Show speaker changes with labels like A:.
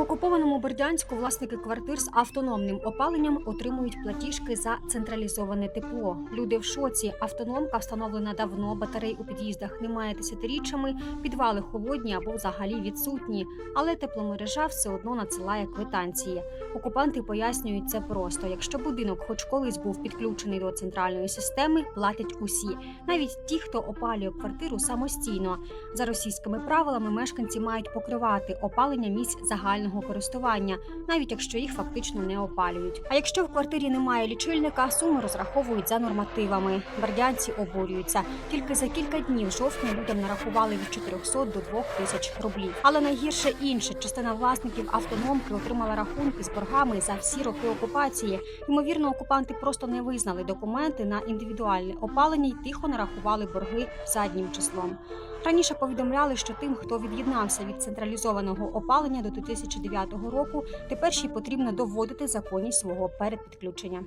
A: Окупованому Бердянську власники квартир з автономним опаленням отримують платіжки за централізоване тепло. Люди в шоці. Автономка встановлена давно, батарей у під'їздах немає десятиріччями, підвали холодні або взагалі відсутні. Але тепломережа все одно надсилає квитанції. Окупанти пояснюють це просто: якщо будинок, хоч колись був підключений до центральної системи, платять усі, навіть ті, хто опалює квартиру самостійно. За російськими правилами мешканці мають покривати опалення місць загального користування, навіть якщо їх фактично не опалюють. А якщо в квартирі немає лічильника, суми розраховують за нормативами. Бердянці обурюються. Тільки за кілька днів жовтня людям нарахували від 400 до 2 тисяч рублів. Але найгірше інше частина власників автономки отримала рахунки з боргами за всі роки окупації. Ймовірно, окупанти просто не визнали документи на індивідуальне опалення й тихо нарахували борги заднім числом. Раніше повідомляли, що тим, хто від'єднався від централізованого опалення до 2009 року, тепер ще й потрібно доводити законність свого передпідключення.